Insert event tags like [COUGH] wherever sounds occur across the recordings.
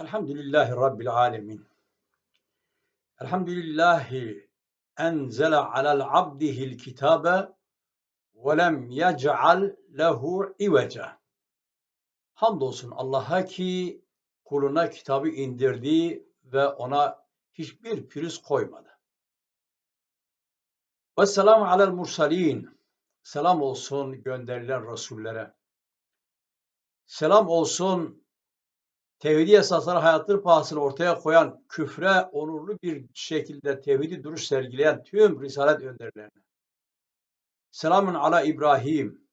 Elhamdülillahi Rabbil alemin. Elhamdülillahi enzele alel abdihil kitabe ve lem yec'al lehu iveca. Hamdolsun Allah'a ki kuluna kitabı indirdi ve ona hiçbir pürüz koymadı. Ve selamu alel mursalin. Selam olsun gönderilen Resullere. Selam olsun tevhidi esasları hayatları pahasına ortaya koyan, küfre onurlu bir şekilde tevhidi duruş sergileyen tüm Risalet önderlerine. Selamun ala İbrahim.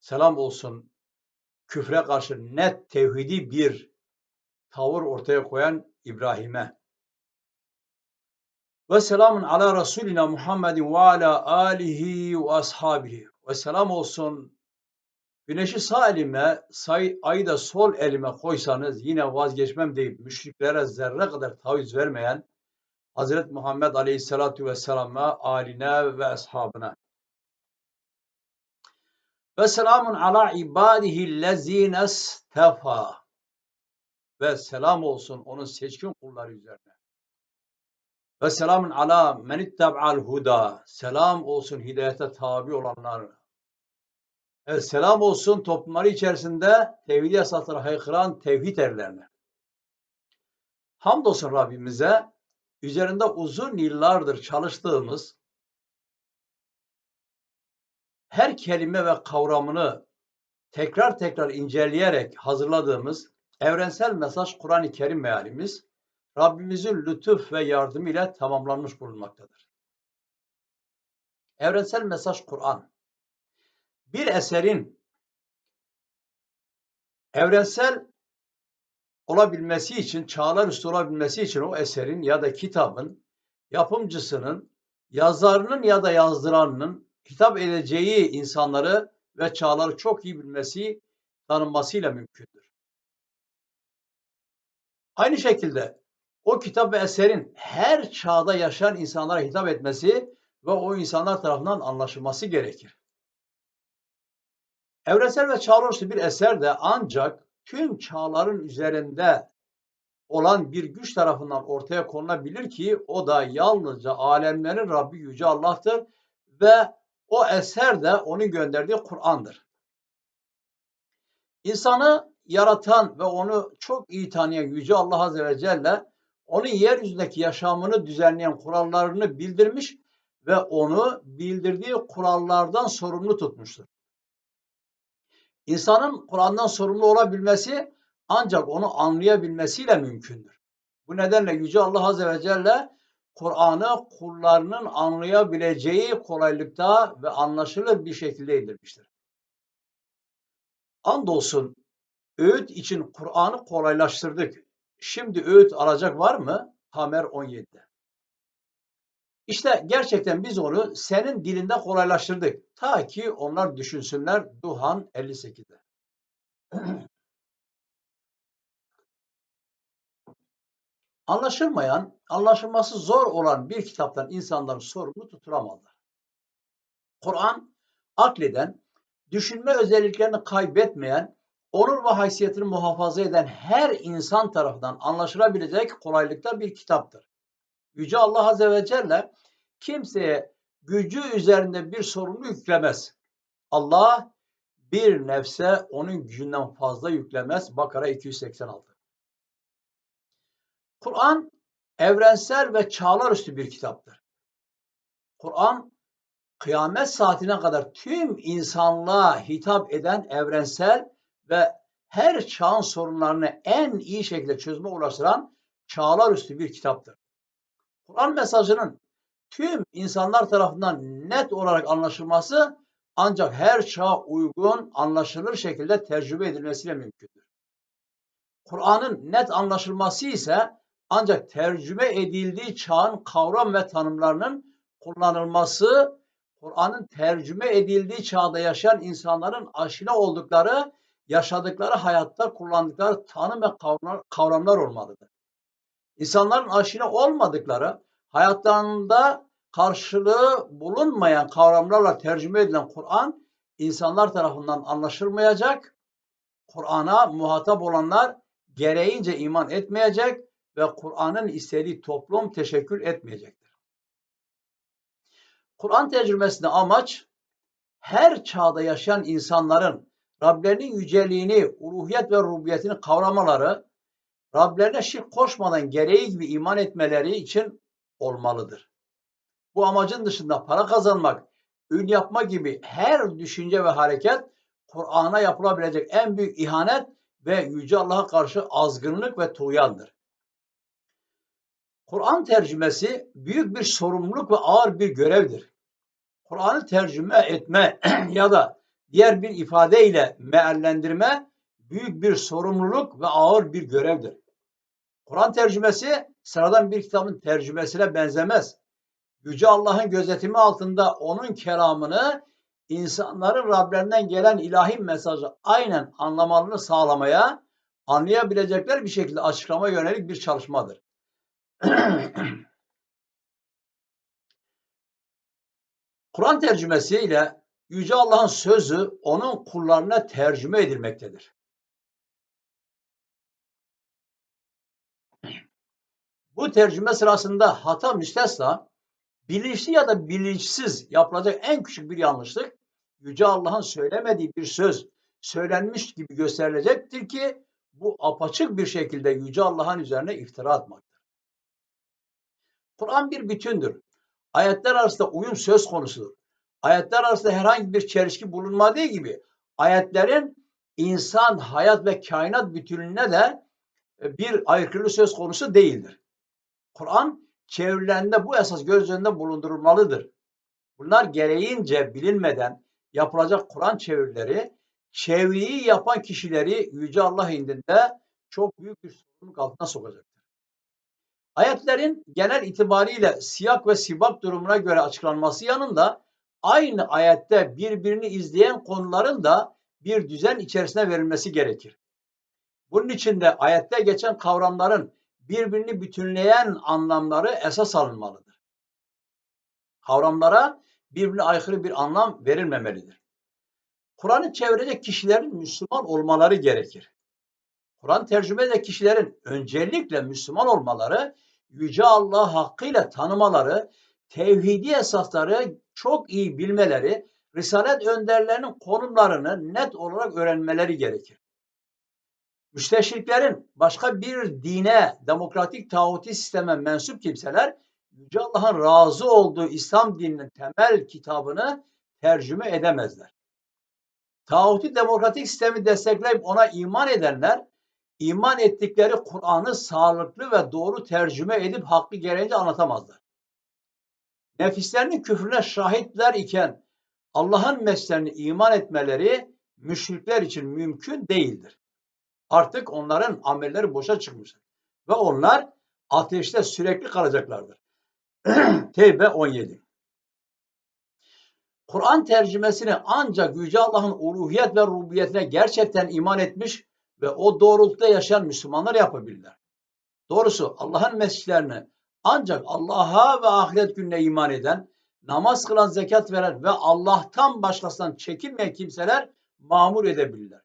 Selam olsun küfre karşı net tevhidi bir tavır ortaya koyan İbrahim'e. Ve selamun ala Resulina Muhammedin ve ala alihi ve ashabihi. Ve selam olsun Güneşi sağ elime, say, ayı da sol elime koysanız yine vazgeçmem deyip müşriklere zerre kadar taviz vermeyen Hazreti Muhammed Aleyhisselatü Vesselam'a, aline ve ashabına. Ve selamun ala ibadihi lezine stefa. Ve selam olsun onun seçkin kulları üzerine. Ve selamun ala men ittaba'al huda. Selam olsun hidayete tabi olanlar. Evet, selam olsun toplumları içerisinde tevhid yasakları haykıran tevhid erlerine. Hamdolsun Rabbimize üzerinde uzun yıllardır çalıştığımız her kelime ve kavramını tekrar tekrar inceleyerek hazırladığımız evrensel mesaj Kur'an-ı Kerim mealimiz Rabbimizin lütuf ve yardımı ile tamamlanmış bulunmaktadır. Evrensel mesaj Kur'an bir eserin evrensel olabilmesi için, çağlar üstü olabilmesi için o eserin ya da kitabın yapımcısının, yazarının ya da yazdıranının hitap edeceği insanları ve çağları çok iyi bilmesi, tanınmasıyla mümkündür. Aynı şekilde o kitap ve eserin her çağda yaşayan insanlara hitap etmesi ve o insanlar tarafından anlaşılması gerekir. Evrensel ve çağlarüstü bir eser de ancak tüm çağların üzerinde olan bir güç tarafından ortaya konulabilir ki o da yalnızca alemlerin Rabbi Yüce Allah'tır ve o eser de onun gönderdiği Kur'an'dır. İnsanı yaratan ve onu çok iyi tanıyan Yüce Allah Azze ve Celle onun yeryüzündeki yaşamını düzenleyen kurallarını bildirmiş ve onu bildirdiği kurallardan sorumlu tutmuştur. İnsanın Kur'an'dan sorumlu olabilmesi ancak onu anlayabilmesiyle mümkündür. Bu nedenle Yüce Allah Azze ve Celle Kur'an'ı kullarının anlayabileceği kolaylıkta ve anlaşılır bir şekilde indirmiştir. Andolsun öğüt için Kur'an'ı kolaylaştırdık. Şimdi öğüt alacak var mı? Kamer 17'de. İşte gerçekten biz onu senin dilinde kolaylaştırdık. Ta ki onlar düşünsünler Duhan 58'de. [CLEARS THROAT] Anlaşılmayan, anlaşılması zor olan bir kitaptan insanların sorumlu tutulamazlar. Kur'an akleden, düşünme özelliklerini kaybetmeyen, onur ve haysiyetini muhafaza eden her insan tarafından anlaşılabilecek kolaylıkta bir kitaptır. Yüce Allah Azze ve Celle kimseye gücü üzerinde bir sorumlu yüklemez. Allah bir nefse onun gücünden fazla yüklemez. Bakara 286. Kur'an evrensel ve çağlar üstü bir kitaptır. Kur'an kıyamet saatine kadar tüm insanlığa hitap eden evrensel ve her çağın sorunlarını en iyi şekilde çözüme ulaştıran çağlar üstü bir kitaptır. Kur'an mesajının tüm insanlar tarafından net olarak anlaşılması ancak her çağa uygun, anlaşılır şekilde tercüme edilmesiyle mümkündür. Kur'an'ın net anlaşılması ise ancak tercüme edildiği çağın kavram ve tanımlarının kullanılması, Kur'an'ın tercüme edildiği çağda yaşayan insanların aşina oldukları, yaşadıkları hayatta kullandıkları tanım ve kavramlar, olmalıdır. İnsanların aşina olmadıkları, hayatlarında karşılığı bulunmayan kavramlarla tercüme edilen Kur'an insanlar tarafından anlaşılmayacak. Kur'an'a muhatap olanlar gereğince iman etmeyecek ve Kur'an'ın istediği toplum teşekkür etmeyecektir. Kur'an tecrübesinde amaç her çağda yaşayan insanların Rablerinin yüceliğini, uluhiyet ve rububiyetini kavramaları, Rablerine şirk koşmadan gereği gibi iman etmeleri için olmalıdır. Bu amacın dışında para kazanmak, ün yapma gibi her düşünce ve hareket Kur'an'a yapılabilecek en büyük ihanet ve Yüce Allah'a karşı azgınlık ve tuğyandır. Kur'an tercümesi büyük bir sorumluluk ve ağır bir görevdir. Kur'an'ı tercüme etme [CLEARS THROAT] ya da diğer bir ifadeyle meallendirme büyük bir sorumluluk ve ağır bir görevdir. Kur'an tercümesi sıradan bir kitabın tercümesine benzemez. Yüce Allah'ın gözetimi altında onun kelamını insanların Rablerinden gelen ilahi mesajı aynen anlamalarını sağlamaya, anlayabilecekler bir şekilde açıklama yönelik bir çalışmadır. [CLEARS THROAT] Kur'an tercümesi ile Yüce Allah'ın sözü onun kullarına tercüme edilmektedir. Bu tercüme sırasında hata müstesna, bilinçli ya da bilinçsiz yapılacak en küçük bir yanlışlık, Yüce Allah'ın söylemediği bir söz söylenmiş gibi gösterilecektir ki bu apaçık bir şekilde Yüce Allah'ın üzerine iftira atmaktır. Kur'an bir bütündür. Ayetler arasında uyum söz konusudur. Ayetler arasında herhangi bir çelişki bulunmadığı gibi ayetlerin insan, hayat ve kainat bütünlüğüne de e, bir aykırılık söz konusu değildir. Kur'an çevirilerinde bu esas göz önünde bulundurulmalıdır. Bunlar gereğince bilinmeden yapılacak Kur'an çevirileri çeviriyi yapan kişileri Yüce Allah indinde çok büyük bir sorumluluk altına sokacaktır. Ayetlerin genel itibariyle siyak ve sibak durumuna göre açıklanması yanında aynı ayette birbirini izleyen konuların da bir düzen içerisine verilmesi gerekir. Bunun için de ayette geçen kavramların birbirini bütünleyen anlamları esas alınmalıdır. Kavramlara birbirine aykırı bir anlam verilmemelidir. Kur'an'ı çevirecek kişilerin Müslüman olmaları gerekir. Kur'an tercüme edecek kişilerin öncelikle Müslüman olmaları, Yüce Allah hakkıyla tanımaları, tevhidi esasları çok iyi bilmeleri, Risalet önderlerinin konumlarını net olarak öğrenmeleri gerekir. Müsteşriklerin başka bir dine, demokratik tağuti sisteme mensup kimseler Yüce Allah'ın razı olduğu İslam dininin temel kitabını tercüme edemezler. Tağuti demokratik sistemi destekleyip ona iman edenler, iman ettikleri Kur'an'ı sağlıklı ve doğru tercüme edip hakkı gereğince anlatamazlar. Nefislerinin küfrüne şahitler iken Allah'ın mesleğine iman etmeleri müşrikler için mümkün değildir. Artık onların amelleri boşa çıkmıştır. Ve onlar ateşte sürekli kalacaklardır. [CLEARS THROAT] Tevbe 17 Kur'an tercümesini ancak Yüce Allah'ın uluhiyet ve rububiyetine gerçekten iman etmiş ve o doğrultuda yaşayan Müslümanlar yapabilirler. Doğrusu Allah'ın mesajlarını ancak Allah'a ve ahiret gününe iman eden, namaz kılan, zekat veren ve Allah'tan başkasından çekinmeyen kimseler mamur edebilirler.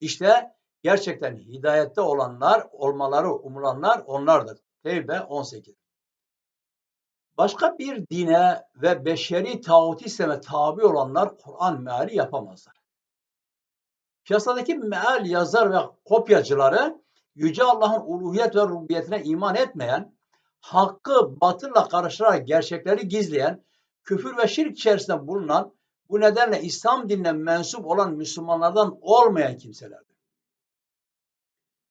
İşte gerçekten hidayette olanlar, olmaları umulanlar onlardır. Tevbe 18. Başka bir dine ve beşeri tağut isteme tabi olanlar Kur'an meali yapamazlar. Piyasadaki meal yazar ve kopyacıları Yüce Allah'ın uluhiyet ve rububiyetine iman etmeyen, hakkı batılla karıştırarak gerçekleri gizleyen, küfür ve şirk içerisinde bulunan, bu nedenle İslam dinine mensup olan Müslümanlardan olmayan kimselerdir.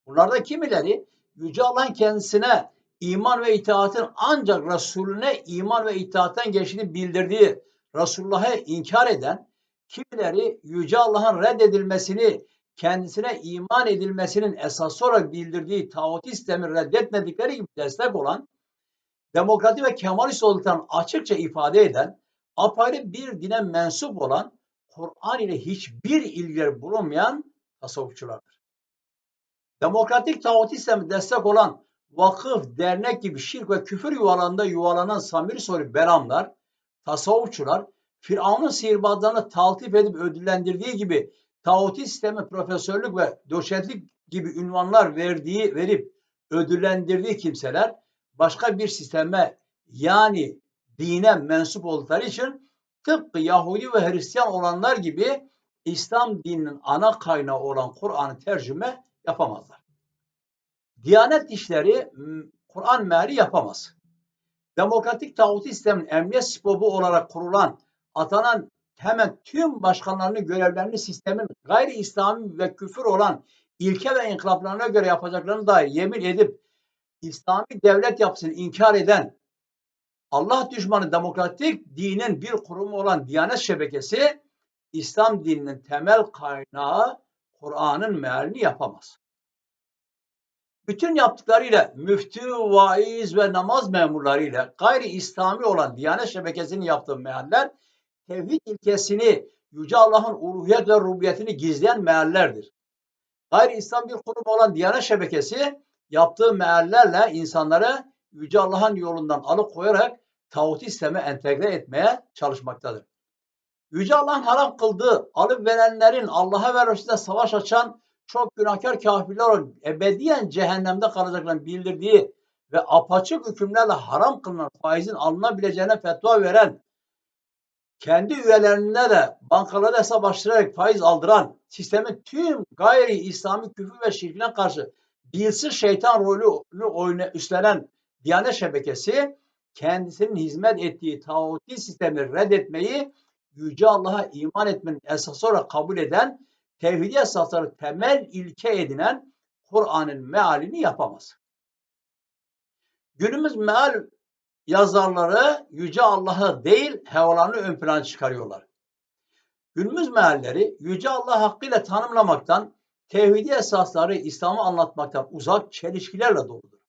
Bunlarda kimileri Yüce Allah'ın kendisine iman ve itaatin ancak Resulüne iman ve itaatten geçtiğini bildirdiği Resulullah'ı inkar eden, kimileri Yüce Allah'ın reddedilmesini, kendisine iman edilmesinin esası olarak bildirdiği tağuti sistemi reddetmedikleri gibi destek olan, demokrati ve kemalist olduklarını açıkça ifade eden, apayrı bir dine mensup olan, Kur'an ile hiçbir ilgileri bulunmayan tasavvufçulardır. Demokratik tağuti sistemi destek olan vakıf, dernek gibi şirk ve küfür yuvalarında yuvalanan Samiri soru beramlar, tasavvufçular, Firavun'un sihirbazlarını taltif edip ödüllendirdiği gibi tağuti sistemi profesörlük ve doçentlik gibi ünvanlar verdiği, verip ödüllendirdiği kimseler başka bir sisteme yani dine mensup oldukları için tıpkı Yahudi ve Hristiyan olanlar gibi İslam dininin ana kaynağı olan Kur'an'ı tercüme yapamazlar. Diyanet işleri Kur'an meali yapamaz. Demokratik tağuti sistemin emniyet spobu olarak kurulan, atanan hemen tüm başkanlarının görevlerini sistemin gayri İslami ve küfür olan ilke ve inkılaplarına göre yapacaklarını dair yemin edip İslami devlet yapısını inkar eden Allah düşmanı demokratik dinin bir kurumu olan Diyanet Şebekesi İslam dininin temel kaynağı Kur'an'ın mealini yapamaz. Bütün yaptıklarıyla müftü, vaiz ve namaz memurlarıyla gayri İslami olan Diyanet Şebekesi'nin yaptığı mealler tevhid ilkesini Yüce Allah'ın uluhiyet ve rububiyetini gizleyen meallerdir. Gayri İslam bir kurum olan Diyanet Şebekesi yaptığı meallerle insanları Yüce Allah'ın yolundan alıkoyarak tağut sisteme entegre etmeye çalışmaktadır. Yüce Allah'ın haram kıldığı, alıp verenlerin Allah'a ve Resulüne savaş açan çok günahkar kafirler ebediyen cehennemde kalacaklarını bildirdiği ve apaçık hükümlerle haram kılınan faizin alınabileceğine fetva veren, kendi üyelerine de bankalara hesap açtırarak faiz aldıran, sistemin tüm gayri İslami küfür ve şirkine karşı dilsiz şeytan rolü oyunu üstlenen Diyanet şebekesi kendisinin hizmet ettiği tağuti sistemleri reddetmeyi Yüce Allah'a iman etmenin esası olarak kabul eden tevhidi esasları temel ilke edinen Kur'an'ın mealini yapamaz. Günümüz meal yazarları Yüce Allah'ı değil hevalarını ön plana çıkarıyorlar. Günümüz mealleri Yüce Allah hakkıyla tanımlamaktan, tevhidi esasları İslam'ı anlatmaktan uzak çelişkilerle doludur.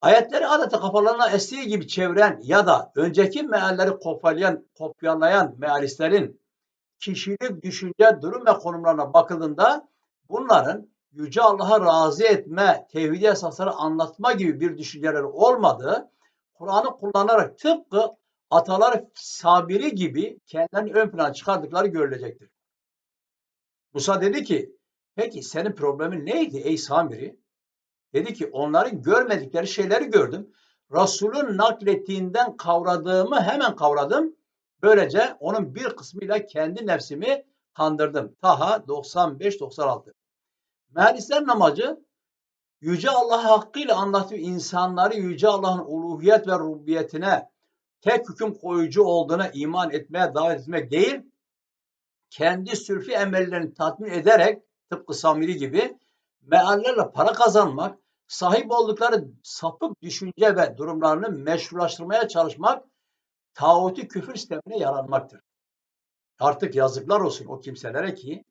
Ayetleri adeta kafalarına estiği gibi çeviren ya da önceki mealleri kopyalayan, kopyalayan mealistlerin kişilik, düşünce, durum ve konumlarına bakıldığında bunların Yüce Allah'a razı etme, tevhidi esasları anlatma gibi bir düşünceleri olmadığı, Kur'an'ı kullanarak tıpkı atalar sabiri gibi kendilerini ön plana çıkardıkları görülecektir. Musa dedi ki, peki senin problemin neydi ey Samiri? Dedi ki onların görmedikleri şeyleri gördüm. Resulün naklettiğinden kavradığımı hemen kavradım. Böylece onun bir kısmıyla kendi nefsimi kandırdım. Taha 95-96. Mealislerin amacı Yüce Allah hakkıyla anlatıyor insanları Yüce Allah'ın uluhiyet ve rububiyetine tek hüküm koyucu olduğuna iman etmeye davet etmek değil, kendi sürfi emellerini tatmin ederek tıpkı Samiri gibi meallerle para kazanmak, sahip oldukları sapık düşünce ve durumlarını meşrulaştırmaya çalışmak tağuti küfür sistemine yaranmaktır. Artık yazıklar olsun o kimselere ki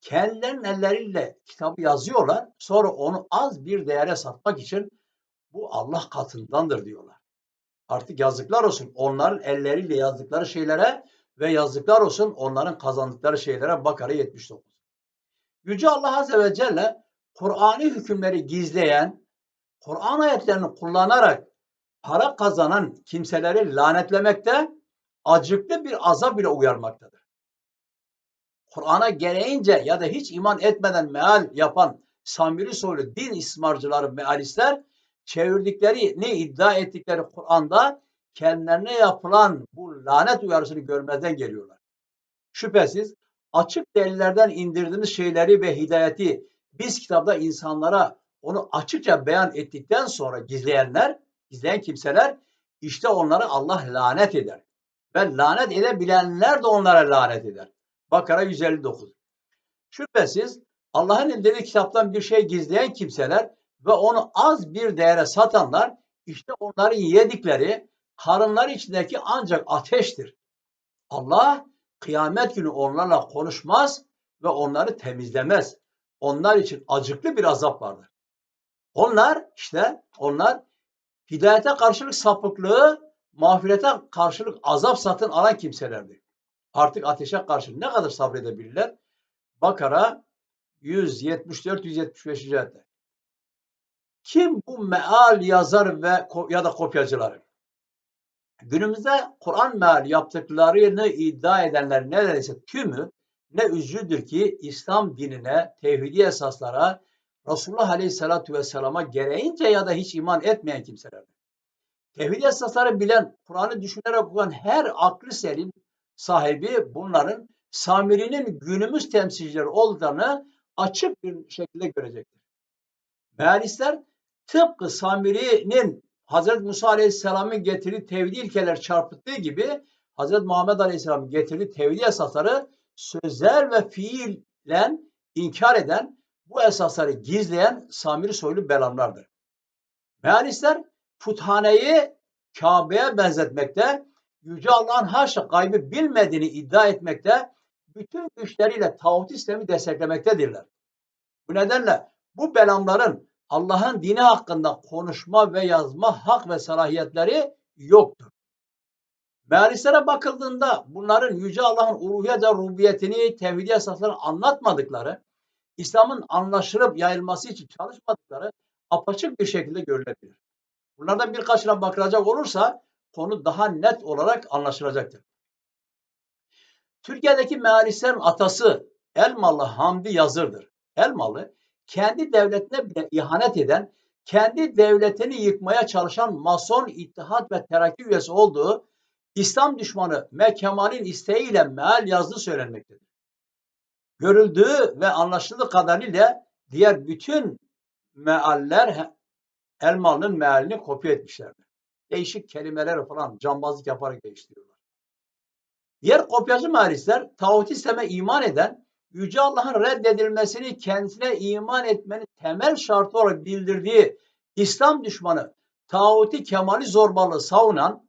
kendilerinin elleriyle kitabı yazıyorlar sonra onu az bir değere satmak için bu Allah katındandır diyorlar. Artık yazıklar olsun onların elleriyle yazdıkları şeylere ve yazıklar olsun onların kazandıkları şeylere Bakara 79. Yüce Allah Azze ve Celle Kur'an'ı hükümleri gizleyen, Kur'an ayetlerini kullanarak para kazanan kimseleri lanetlemekte, acıklı bir azap bile uyarmaktadır. Kur'an'a gereğince ya da hiç iman etmeden meal yapan Samiri soylu din ismarcıları mealistler çevirdikleri ne iddia ettikleri Kur'an'da kendilerine yapılan bu lanet uyarısını görmezden geliyorlar. Şüphesiz açık delillerden indirdiğimiz şeyleri ve hidayeti biz kitapta insanlara onu açıkça beyan ettikten sonra gizleyenler izleyen kimseler işte onları Allah lanet eder. Ve lanet edebilenler de onlara lanet eder. Bakara 159. Şüphesiz Allah'ın indirdiği kitaptan bir şey gizleyen kimseler ve onu az bir değere satanlar işte onların yedikleri karınları içindeki ancak ateştir. Allah kıyamet günü onlarla konuşmaz ve onları temizlemez. Onlar için acıklı bir azap vardır. Onlar işte onlar hidayete karşılık sapıklığı, mağfirete karşılık azap satın alan kimselerdir. Artık ateşe karşı ne kadar sabredebilirler? Bakara 174-175. ayetler. Kim bu meal yazar ve ya da kopyacıları? Günümüzde Kur'an meal yaptıklarını iddia edenler neredeyse tümü ne üzücüdür ki İslam dinine, tevhidi esaslara, Resulullah Aleyhisselatü Vesselam'a gereğince ya da hiç iman etmeyen kimseler. Tevhid esasları bilen, Kur'an'ı düşünerek okuyan her aklı selim sahibi bunların Samiri'nin günümüz temsilcileri olduğunu açık bir şekilde görecektir. Mealistler tıpkı Samiri'nin Hazreti Musa Aleyhisselam'ın getirdiği tevhid ilkeler çarpıttığı gibi Hazreti Muhammed Aleyhisselam'ın getirdiği tevhid esasları sözler ve fiilen inkar eden, bu esasları gizleyen Samiri soylu belanlardır. Mealistler puthaneyi Kabe'ye benzetmekte, Yüce Allah'ın haşa gaybı bilmediğini iddia etmekte, bütün güçleriyle tağut sistemi desteklemektedirler. Bu nedenle bu belamların Allah'ın dini hakkında konuşma ve yazma hak ve salahiyetleri yoktur. Mealislere bakıldığında bunların Yüce Allah'ın uluhiyet ve rububiyetini, tevhidi esaslarını anlatmadıkları, İslam'ın anlaşılıp yayılması için çalışmadıkları apaçık bir şekilde görülebilir. Bunlardan birkaçına bakılacak olursa konu daha net olarak anlaşılacaktır. Türkiye'deki mealistlerin atası Elmalı Hamdi Yazır'dır. Elmalı kendi devletine bile ihanet eden, kendi devletini yıkmaya çalışan Mason, İttihat ve Terakki üyesi olduğu İslam düşmanı ve Kemal'in isteğiyle meal yazdığı söylenmektedir. Görüldüğü ve anlaşıldığı kadarıyla diğer bütün mealler Elmalı'nın mealini kopya etmişlerdir. Değişik kelimeler falan cambazlık yaparak değiştiriyorlar. Diğer kopyacı mealistler tağut iman eden Yüce Allah'ın reddedilmesini kendisine iman etmenin temel şartı olarak bildirdiği İslam düşmanı tağuti kemali zorbalığı savunan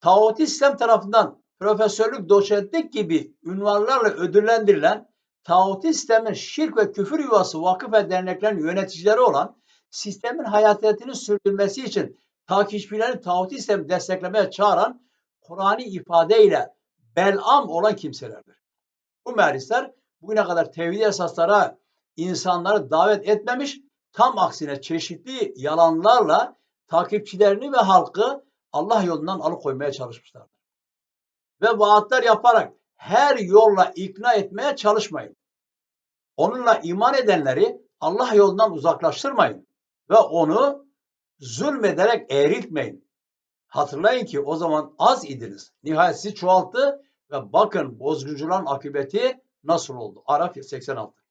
tağuti sistem tarafından profesörlük, doçentlik gibi ünvanlarla ödüllendirilen tağuti sistemin şirk ve küfür yuvası vakıf ve derneklerin yöneticileri olan sistemin hayatiyetini sürdürmesi için takipçilerini tağuti sistemi desteklemeye çağıran Kur'an'ı ifadeyle belam olan kimselerdir. Bu merisler bugüne kadar tevhid esaslara insanları davet etmemiş, tam aksine çeşitli yalanlarla takipçilerini ve halkı Allah yolundan alıkoymaya çalışmışlardır. Ve vaatler yaparak her yolla ikna etmeye çalışmayın. Onunla iman edenleri Allah yolundan uzaklaştırmayın ve onu zulmederek eğriltmeyin. Hatırlayın ki o zaman az idiniz. Nihayet sizi çoğalttı ve bakın bozguncuların akıbeti nasıl oldu? Araf 86.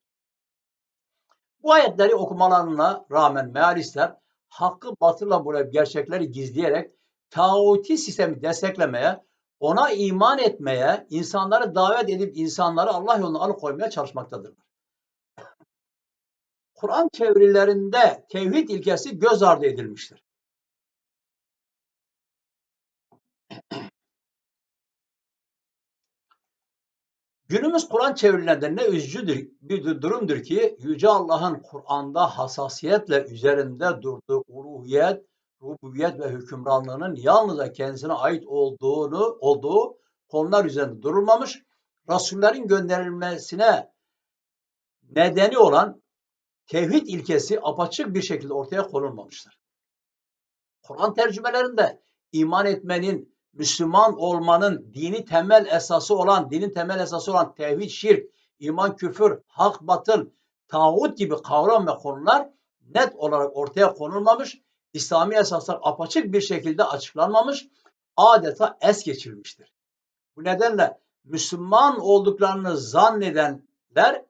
Bu ayetleri okumalarına rağmen mealistler hakkı batılla bulayıp gerçekleri gizleyerek tağuti sistemi desteklemeye, ona iman etmeye, insanları davet edip insanları Allah yoluna alıkoymaya çalışmaktadırlar. Kur'an çevirilerinde tevhid ilkesi göz ardı edilmiştir. Günümüz Kur'an çevirilerinde ne üzücüdür bir durumdur ki Yüce Allah'ın Kur'an'da hassasiyetle üzerinde durduğu uluhiyet, rububiyet ve hükümranlığının yalnızca kendisine ait olduğunu olduğu konular üzerinde durulmamış. Rasullerin gönderilmesine nedeni olan tevhid ilkesi apaçık bir şekilde ortaya konulmamıştır. Kur'an tercümelerinde iman etmenin, Müslüman olmanın dini temel esası olan, dinin temel esası olan tevhid, şirk, iman, küfür, hak, batıl, tağut gibi kavram ve konular net olarak ortaya konulmamış, İslami esaslar apaçık bir şekilde açıklanmamış, adeta es geçirilmiştir. Bu nedenle Müslüman olduklarını zannedenler,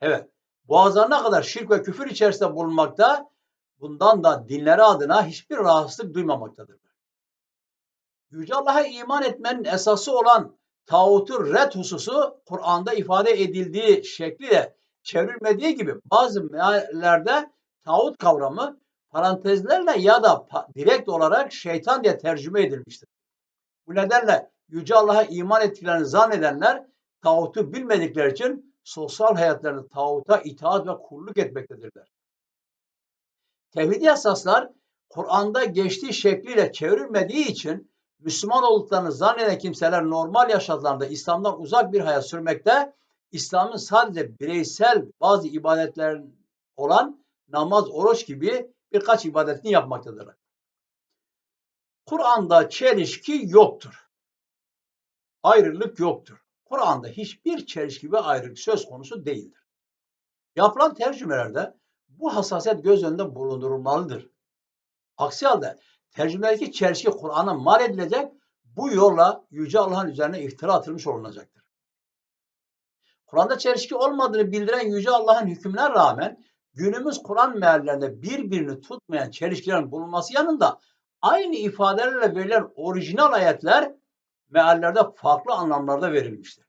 evet, boğazlarına kadar şirk ve küfür içerisinde bulunmakta, bundan da dinleri adına hiçbir rahatsızlık duymamaktadır. Yüce Allah'a iman etmenin esası olan tağutu red hususu Kur'an'da ifade edildiği şekliyle çevrilmediği gibi bazı meallerde tağut kavramı parantezlerle ya da direkt olarak şeytan diye tercüme edilmiştir. Bu nedenle Yüce Allah'a iman ettiklerini zannedenler tağutu bilmedikleri için sosyal hayatlarını tağuta itaat ve kulluk etmektedirler. Tevhidi esaslar Kur'an'da geçtiği şekliyle çevrilmediği için Müslüman olduklarını zanneden kimseler normal yaşadıklarında İslam'dan uzak bir hayat sürmekte, İslam'ın sadece bireysel bazı ibadetler olan namaz, oruç gibi birkaç ibadetini yapmaktadırlar. Kur'an'da çelişki yoktur. Ayrılık yoktur. Kur'an'da hiçbir çelişki ve ayrılık söz konusu değildir. Yapılan tercümelerde bu hassasiyet göz önünde bulundurulmalıdır. Aksi halde tercümedeki çelişki Kur'an'a mal edilecek, bu yolla Yüce Allah'ın üzerine iftira atılmış olunacaktır. Kur'an'da çelişki olmadığını bildiren Yüce Allah'ın hükümler rağmen günümüz Kur'an meallerinde birbirini tutmayan çelişkilerin bulunması yanında aynı ifadelerle verilen orijinal ayetler meallerde farklı anlamlarda verilmiştir.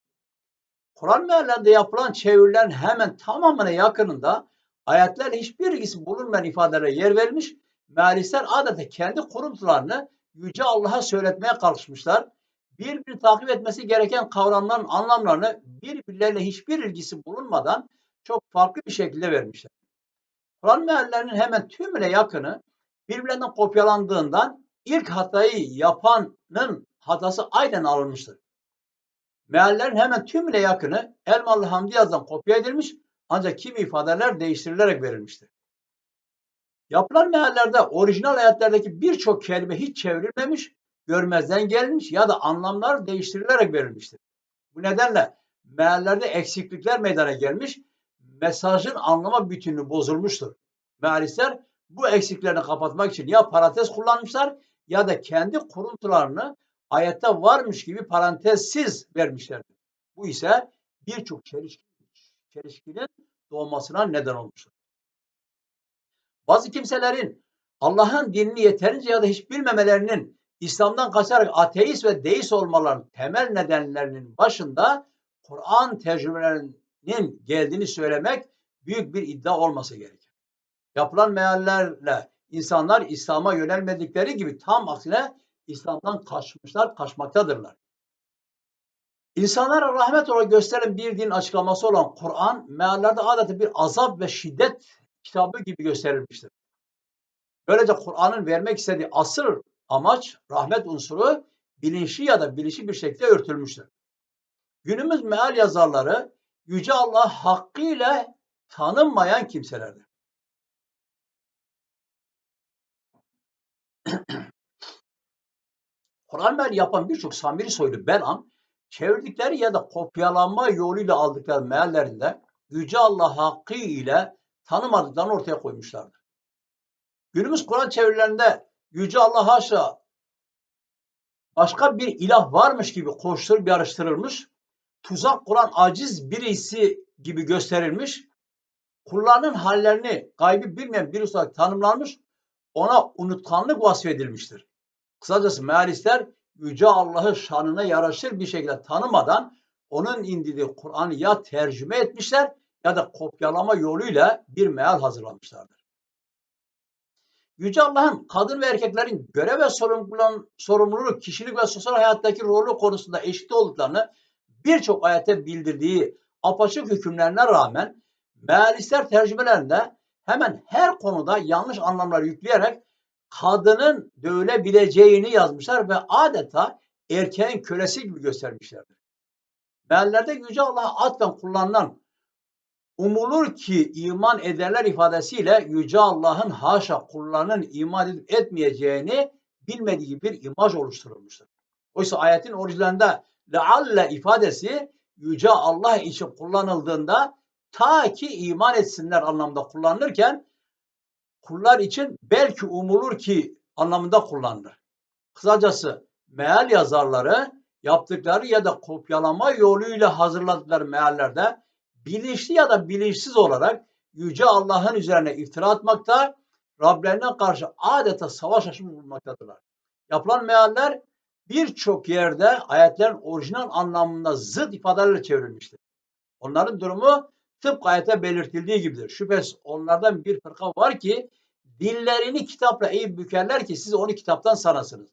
Kur'an meallerinde yapılan çevirilerin hemen tamamına yakınında ayetler hiçbir ilgisi bulunmayan ifadelere yer verilmiş, mealistler adeta kendi kuruntularını Yüce Allah'a söyletmeye kalkışmışlar. Birbirini takip etmesi gereken kavramların anlamlarını birbirleriyle hiçbir ilgisi bulunmadan çok farklı bir şekilde vermişler. Kur'an meallerinin hemen tümüne yakını birbirlerinden kopyalandığından ilk hatayı yapanın hatası aynen alınmıştır. Meallerin hemen tümüne yakını Elmalı Hamdi Yaz'dan kopya edilmiş ancak kimi ifadeler değiştirilerek verilmiştir. Yapılan meallerde orijinal ayetlerdeki birçok kelime hiç çevrilmemiş, görmezden gelmiş ya da anlamlar değiştirilerek verilmiştir. Bu nedenle meallerde eksiklikler meydana gelmiş, mesajın anlama bütünlüğü bozulmuştur. Mealistler bu eksiklerini kapatmak için ya parantez kullanmışlar ya da kendi kuruntularını ayette varmış gibi parantezsiz vermişlerdir. Bu ise birçok çelişki, çelişkinin doğmasına neden olmuştur. Bazı kimselerin Allah'ın dinini yeterince ya da hiç bilmemelerinin İslam'dan kaçarak ateist ve deist olmalarının temel nedenlerinin başında Kur'an tercümelerinin geldiğini söylemek büyük bir iddia olması gerekir. Yapılan meallerle insanlar İslam'a yönelmedikleri gibi tam aksine İslam'dan kaçmışlar, kaçmaktadırlar. İnsanlara rahmet olarak gösteren bir din açıklaması olan Kur'an, meallerde adeta bir azap ve şiddet kitabı gibi gösterilmiştir. Böylece Kur'an'ın vermek istediği asıl amaç, rahmet unsuru bilinçli ya da bilinçli bir şekilde örtülmüştür. Günümüz meal yazarları Yüce Allah hakkıyla tanınmayan kimselerdir. [CLEARS THROAT] Kur'an meal yapan birçok Samiri soylu Belam, çevirdikleri ya da kopyalanma yoluyla aldıkları meallerinde Yüce Allah hakkı ile tanımadıklarını ortaya koymuşlardır. Günümüz Kur'an çevirilerinde Yüce Allah haşa başka bir ilah varmış gibi koşturup yarıştırılmış, tuzak kuran aciz birisi gibi gösterilmiş, kullarının hallerini gaybi bilmeyen birisi olarak tanımlanmış, ona unutkanlık vasfedilmiştir. Kısacası mealistler Yüce Allah'ı şanına yaraşır bir şekilde tanımadan onun indirdiği Kur'an'ı ya tercüme etmişler ya da kopyalama yoluyla bir meal hazırlamışlardır. Yüce Allah'ın kadın ve erkeklerin görev ve sorumluluk, kişilik ve sosyal hayattaki rolü konusunda eşit olduklarını birçok ayette bildirdiği apaçık hükümlerine rağmen mealistler tercümelerinde hemen her konuda yanlış anlamlar yükleyerek kadının dövülebileceğini yazmışlar ve adeta erkeğin kölesi gibi göstermişlerdir. Meallerde Yüce Allah'a atfen kullanılan umulur ki iman ederler ifadesiyle Yüce Allah'ın haşa kullarının iman edip etmeyeceğini bilmediği bir imaj oluşturulmuştur. Oysa ayetin orijinalinde lealle ifadesi Yüce Allah için kullanıldığında ta ki iman etsinler anlamda kullanılırken kullar için belki umulur ki anlamında kullanılır. Kısacası meal yazarları yaptıkları ya da kopyalama yoluyla hazırladıkları meallerde bilinçli ya da bilinçsiz olarak Yüce Allah'ın üzerine iftira atmakta, Rablerine karşı adeta savaş açmış bulunmaktadırlar. Yapılan mealler birçok yerde ayetlerin orijinal anlamında zıt ifadelerle çevrilmiştir. Onların durumu tıpkı ayete belirtildiği gibidir. Şüphesiz onlardan bir fırka var ki dillerini kitapla eğip bükerler ki siz onu kitaptan sanasınız.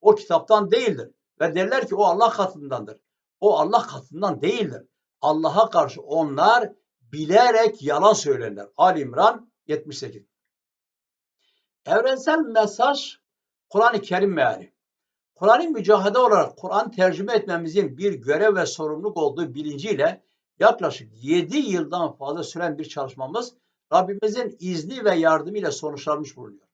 O kitaptan değildir. Ve derler ki o Allah katındandır. O Allah katından değildir. Allah'a karşı onlar bilerek yalan söylerler. Ali İmran 78. Evrensel mesaj Kur'an-ı Kerim meali. Kur'an'ı mücahede olarak Kur'an tercüme etmemizin bir görev ve sorumluluk olduğu bilinciyle yaklaşık 7 yıldan fazla süren bir çalışmamız Rabbimizin izni ve yardımıyla sonuçlanmış bulunuyor.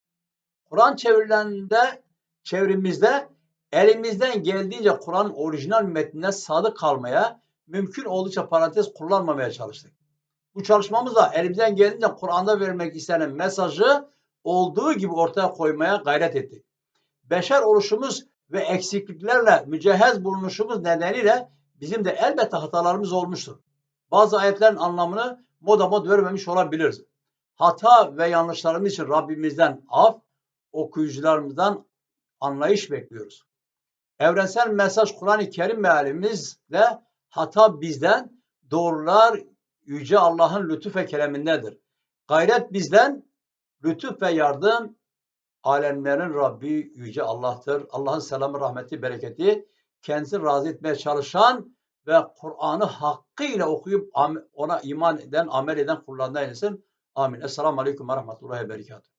Kur'an çevirilerinde, çevrimizde elimizden geldiğince Kur'an orijinal metnine sadık kalmaya mümkün oldukça parantez kullanmamaya çalıştık. Bu çalışmamızda elimizden geldiğince Kur'an'da vermek istenen mesajı olduğu gibi ortaya koymaya gayret ettik. Beşer oluşumuz ve eksikliklerle mücehhez bulunuşumuz nedeniyle bizim de elbette hatalarımız olmuştur. Bazı ayetlerin anlamını moda mod vermemiş olabiliriz. Hata ve yanlışlarımız için Rabbimizden af, okuyucularımızdan anlayış bekliyoruz. Evrensel mesaj Kur'an-ı Kerim mealimizle hata bizden, doğrular Yüce Allah'ın lütuf ve keremindedir. Gayret bizden, lütuf ve yardım alemlerin Rabbi Yüce Allah'tır. Allah'ın selamı, rahmeti, bereketi kendisini razı etmeye çalışan ve Kur'an'ı hakkıyla okuyup ona iman eden, amel eden kullarından eylesin. Amin. Esselamu Aleyküm ve Rahmetullahi ve Berekatuhu.